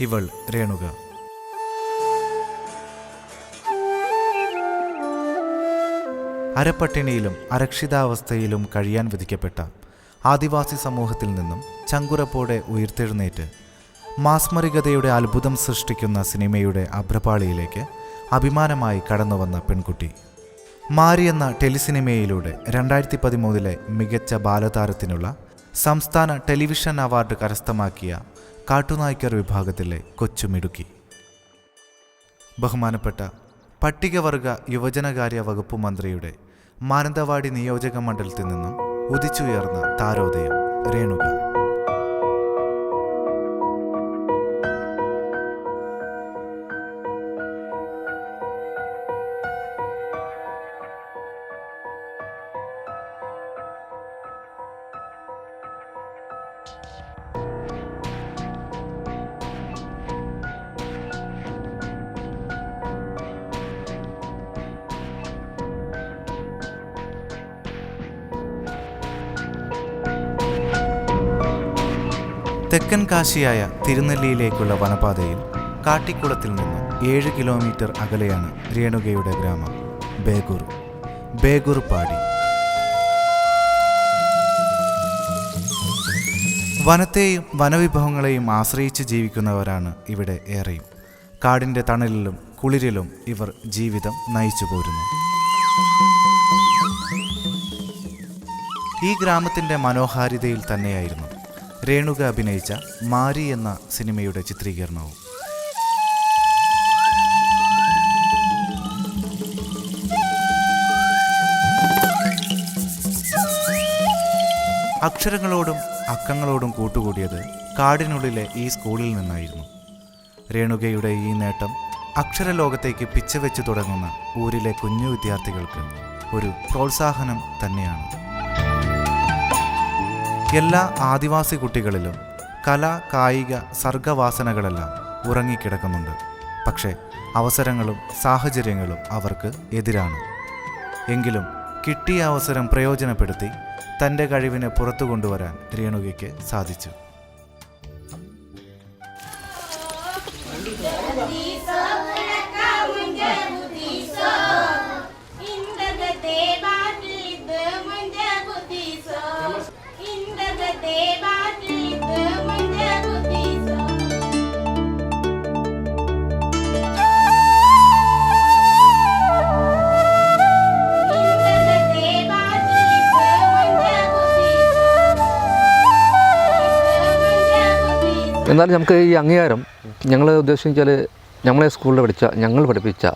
ഇവൾ രേണുക. അരപ്പട്ടിണിയിലും അരക്ഷിതാവസ്ഥയിലും കഴിയാൻ വിധിക്കപ്പെട്ട ആദിവാസി സമൂഹത്തിൽ നിന്നും ചങ്കുറപ്പോടെ ഉയർത്തെഴുന്നേറ്റ് മാസ്മരികതയുടെ അത്ഭുതം സൃഷ്ടിക്കുന്ന സിനിമയുടെ അഭ്രപാളിയിലേക്ക് അഭിമാനമായി കടന്നുവന്ന പെൺകുട്ടി. മാരി എന്ന ടെലിസിനിമയിലൂടെ രണ്ടായിരത്തി പതിമൂന്നിലെ മികച്ച ബാലതാരത്തിനുള്ള സംസ്ഥാന ടെലിവിഷൻ അവാർഡ് കരസ്ഥമാക്കിയ കാട്ടുനായ്ക്കർ വിഭാഗത്തിലെ കൊച്ചുമിടുക്കി ബഹുമാനപ്പെട്ട പട്ടികവർഗ യുവജനകാര്യ വകുപ്പ് മന്ത്രിയുടെ മാനന്തവാടി നിയോജക മണ്ഡലത്തിൽ നിന്നും ഉദിച്ചുയർന്ന താരോദയം രേണുക. തെക്കൻ കാശിയായ തിരുനെല്ലിയിലേക്കുള്ള വനപാതയിൽ കാട്ടിക്കുളത്തിൽ നിന്ന് ഏഴ് കിലോമീറ്റർ അകലെയാണ് രേണുകയുടെ ഗ്രാമം. ബേഗൂർ. ബേഗൂർ പാടി. വനത്തെയും വനവിഭവങ്ങളെയും ആശ്രയിച്ച് ജീവിക്കുന്നവരാണ് ഇവിടെ ഏറെയും. കാടിന്റെ തണലിലും കുളിരിലും ഇവർ ജീവിതം നയിച്ചു പോരുന്നു. ഈ ഗ്രാമത്തിന്റെ മനോഹാരിതയിൽ തന്നെയായിരുന്നു രേണുക അഭിനയിച്ച മാരി എന്ന സിനിമയുടെ ചിത്രീകരണവും. അക്ഷരങ്ങളോടും അക്കങ്ങളോടും കൂട്ടുകൂടിയത് കാടിനുള്ളിലെ ഈ സ്കൂളിൽ നിന്നായിരുന്നു. രേണുകയുടെ ഈ നേട്ടം അക്ഷരലോകത്തേക്ക് പിച്ചവെച്ച് തുടങ്ങുന്ന ഊരിലെ കുഞ്ഞു വിദ്യാർത്ഥികൾക്ക് ഒരു പ്രോത്സാഹനം തന്നെയാണ്. എല്ലാ ആദിവാസി കുട്ടികളിലും കല കായിക സർഗവാസനകളെല്ലാം ഉറങ്ങിക്കിടക്കുന്നുണ്ട്. പക്ഷേ അവസരങ്ങളും സാഹചര്യങ്ങളും അവർക്ക് എതിരാണ്. എങ്കിലും കിട്ടിയ അവസരം പ്രയോജനപ്പെടുത്തി തന്റെ കഴിവിനെ പുറത്തു കൊണ്ടുവരാൻ രേണുകയ്ക്ക് സാധിച്ചു. എന്നാലും നമുക്ക് ഈ അംഗീകാരം ഞങ്ങൾ ഉദ്ദേശിച്ചാൽ ഞങ്ങളെ സ്കൂളിൽ പഠിച്ച ഞങ്ങൾ പഠിപ്പിച്ച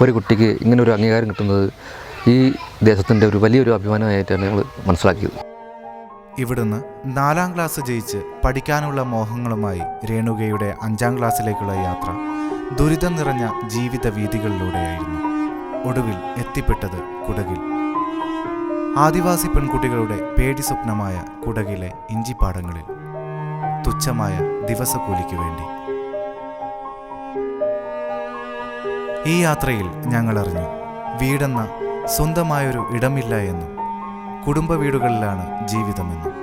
ഒരു കുട്ടിക്ക് ഇങ്ങനെ ഒരു അംഗീകാരം കിട്ടുന്നത് ഈ ദേശത്തിന്റെ ഒരു വലിയൊരു അഭിമാനമായിട്ടാണ് ഞങ്ങൾ മനസ്സിലാക്കിയത്. ഇവിടുന്ന് നാലാം ക്ലാസ് ജയിച്ച് പഠിക്കാനുള്ള മോഹങ്ങളുമായി രേണുകയുടെ അഞ്ചാം ക്ലാസ്സിലേക്കുള്ള യാത്ര ദുരിതം നിറഞ്ഞ ജീവിത വീതികളിലൂടെയായിരുന്നു. ഒടുവിൽ എത്തിപ്പെട്ടത് കുടകിൽ. ആദിവാസി പെൺകുട്ടികളുടെ പേടി സ്വപ്നമായ കുടകിലെ ഇഞ്ചിപ്പാടങ്ങളിൽ. തുച്ഛമായ ദിവസക്കൂലിക്ക് വേണ്ടി. ഈ യാത്രയിൽ ഞങ്ങൾ അറിഞ്ഞു വീടെന്ന സ്വന്തമായൊരു ഇടമില്ല എന്നും കുടുംബ വീടുകളിലാണ് ജീവിതമെന്നും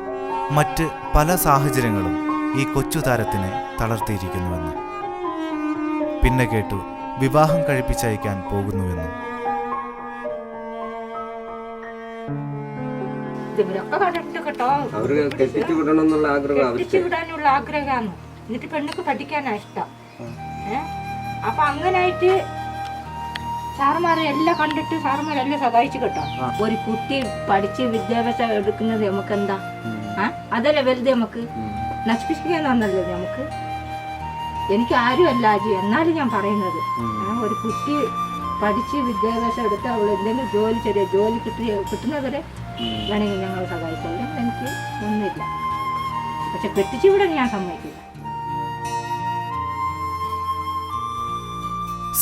മറ്റ് പല സാഹചര്യങ്ങളും ഈ കൊച്ചു താരത്തിനെ തളർത്തിയിരിക്കുന്നുവെന്ന്. പിന്നെ കേട്ടു വിവാഹം കഴിപ്പിച്ചയക്കാൻ പോകുന്നുവെന്നും. ഇവരൊക്കെ കേട്ടോ. അവർ കെട്ടിച്ചു വിടണം എന്നുള്ള ആഗ്രഹം കെട്ടിച്ചു വിടാനുള്ള ആഗ്രഹമാണ് എന്നിട്ട് പെണ്ണുക്ക് പഠിക്കാനാ ഇഷ്ടം. ഏഹ് അപ്പൊ അങ്ങനായിട്ട് സാറുമാരെ എല്ലാം കണ്ടിട്ട് സാറുമാരെല്ലാം സഹായിച്ചു കേട്ടോ. ഒരു കുട്ടി പഠിച്ച് വിദ്യാഭ്യാസം എടുക്കുന്നത് നമുക്ക് എന്താ ആ? അതല്ലേ വലുത് നമുക്ക്? നശിപ്പിക്കാന്നല്ലോ നമുക്ക്. എനിക്ക് ആരും അല്ല ആജി. എന്നാലും ഞാൻ പറയുന്നത്. ഒരു കുട്ടി പഠിച്ച് വിദ്യാഭ്യാസം എടുത്ത് അവൾ എന്തെങ്കിലും ജോലി ചെറിയ ജോലി കിട്ടിയ കിട്ടുന്നവരെ വേണമെങ്കിൽ ഞങ്ങൾ സഹായിച്ചോളാം. എനിക്ക് ഒന്നുമില്ല. പക്ഷെ കെട്ടിച്ചു വിടാൻ ഞാൻ സമ്മതിക്കില്ല.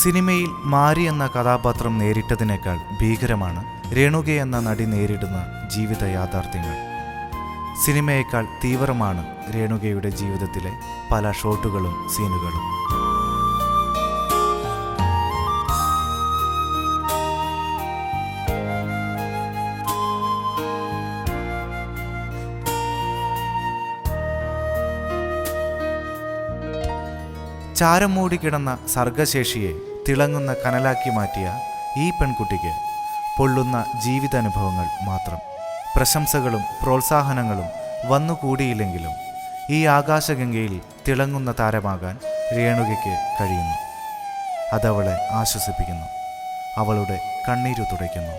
സിനിമയിൽ മാരി എന്ന കഥാപാത്രം നേരിട്ടതിനേക്കാൾ ഭീകരമാണ് രേണുക എന്ന നടി നേരിടുന്ന ജീവിത യാഥാർത്ഥ്യങ്ങൾ. സിനിമയേക്കാൾ തീവ്രമാണ് രേണുകയുടെ ജീവിതത്തിലെ പല ഷോട്ടുകളും സീനുകളും. ചാരം മൂടിക്കിടന്ന സർഗശേഷിയെ തിളങ്ങുന്ന കനലാക്കി മാറ്റിയ ഈ പെൺകുട്ടിക്ക് പൊള്ളുന്ന ജീവിതാനുഭവങ്ങൾ മാത്രം. പ്രശംസകളും പ്രോത്സാഹനങ്ങളും വന്നുകൂടിയില്ലെങ്കിലും ഈ ആകാശഗംഗയിൽ തിളങ്ങുന്ന താരമാകാൻ രേണുകയ്ക്ക് കഴിയുന്നു. അതവളെ ആശ്വസിപ്പിക്കുന്നു. അവളുടെ കണ്ണീരു തുടയ്ക്കുന്നു.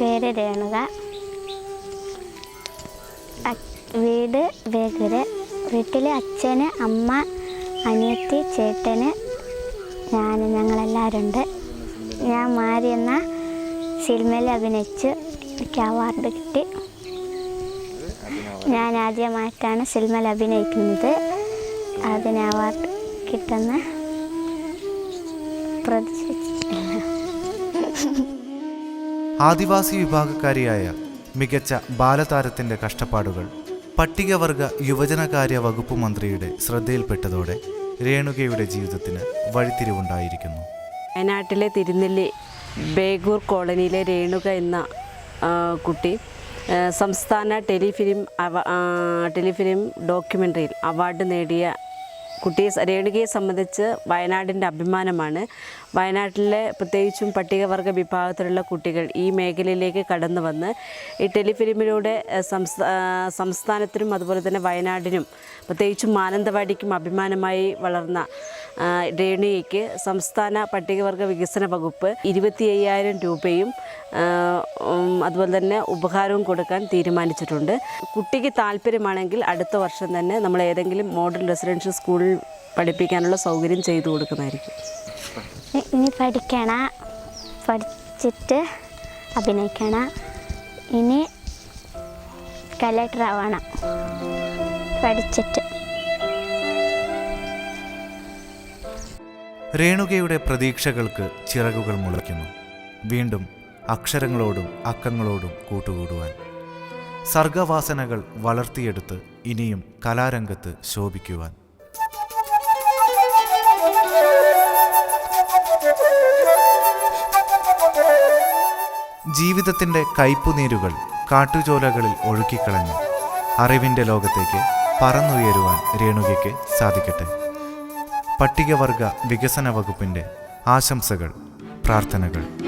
പേര് രേണുക. വീട് വേഗൂര് വീട്ടിൽ അച്ഛന് അമ്മ അനിയത്തി ചേട്ടന് ഞാൻ ഞങ്ങളെല്ലാവരും ഉണ്ട് ഞാൻ മാരി എന്ന സിനിമയിൽ അഭിനയിച്ച് എനിക്ക് അവാർഡ് കിട്ടി. ഞാൻ ആദ്യമായിട്ടാണ് സിനിമയിൽ അഭിനയിക്കുന്നത്. അതിന് അവാർഡ് കിട്ടുന്ന പ്രതീക്ഷിച്ചിട്ടില്ല ആദിവാസി വിഭാഗക്കാരിയായ മികച്ച ബാലതാരത്തിന്റെ കഷ്ടപ്പാടുകൾ. പട്ടികവർഗ യുവജനകാര്യ വകുപ്പ് മന്ത്രിയുടെ ശ്രദ്ധയിൽപ്പെട്ടതോടെ രേണുകയുടെ ജീവിതത്തിന് വഴിത്തിരിവുണ്ടായിരിക്കുന്നു. വയനാട്ടിലെ തിരുനെല്ലി ബേഗൂർ കോളനിയിലെ രേണുക എന്ന കുട്ടി സംസ്ഥാന ടെലിഫിലിം ടെലിഫിലിം ഡോക്യുമെന്ററിയിൽ അവാർഡ് നേടിയ കുട്ടിയെ രേണുകയെ സംബന്ധിച്ച് വയനാടിന്റെ അഭിമാനമാണ്. വയനാട്ടിലെ പ്രത്യേകിച്ചും പട്ടികവർഗ വിഭാഗത്തിലുള്ള കുട്ടികൾ ഈ മേഖലയിലേക്ക് കടന്നു വന്ന് ഈ ടെലിഫിലിമിലൂടെ സംസ്ഥാനത്തിനും അതുപോലെ തന്നെ വയനാടിനും പ്രത്യേകിച്ചും മാനന്തവാടിക്കും അഭിമാനമായി വളർന്ന രേണുകയ്ക്ക് സംസ്ഥാന പട്ടികവർഗ വികസന വകുപ്പ് ഇരുപത്തി അയ്യായിരം രൂപയും അതുപോലെ തന്നെ ഉപഹാരവും കൊടുക്കാൻ തീരുമാനിച്ചിട്ടുണ്ട്. കുട്ടിക്ക് താല്പര്യമാണെങ്കിൽ അടുത്ത വർഷം തന്നെ നമ്മൾ ഏതെങ്കിലും മോഡൽ റെസിഡൻഷ്യൽ സ്കൂളിൽ പഠിപ്പിക്കാനുള്ള സൗകര്യം ചെയ്തു കൊടുക്കുന്നതായിരിക്കും. ഇനി പഠിക്കണ പഠിച്ചിട്ട് അഭിനയിക്കണ ഇനി കലക്ടർ ആവണം. പഠിച്ചിട്ട്. രേണുകയുടെ പ്രതീക്ഷകൾക്ക് ചിറകുകൾ മുളയ്ക്കുന്നു. വീണ്ടും അക്ഷരങ്ങളോടും അക്കങ്ങളോടും കൂട്ടുകൂടുവാൻ. സർഗവാസനകൾ വളർത്തിയെടുത്ത് ഇനിയും കലാരംഗത്ത് ശോഭിക്കുവാൻ. ജീവിതത്തിന്റെ കയ്പുനീരുകൾ കാട്ടുചോലകളിൽ ഒഴുക്കിക്കളഞ്ഞ് അറിവിന്റെ ലോകത്തേക്ക് പറന്നുയരുവാൻ രേണുകയ്ക്ക് സാധിക്കട്ടെ. പട്ടികവർഗ വികസന വകുപ്പിന്റെ ആശംസകൾ പ്രാർത്ഥനകൾ.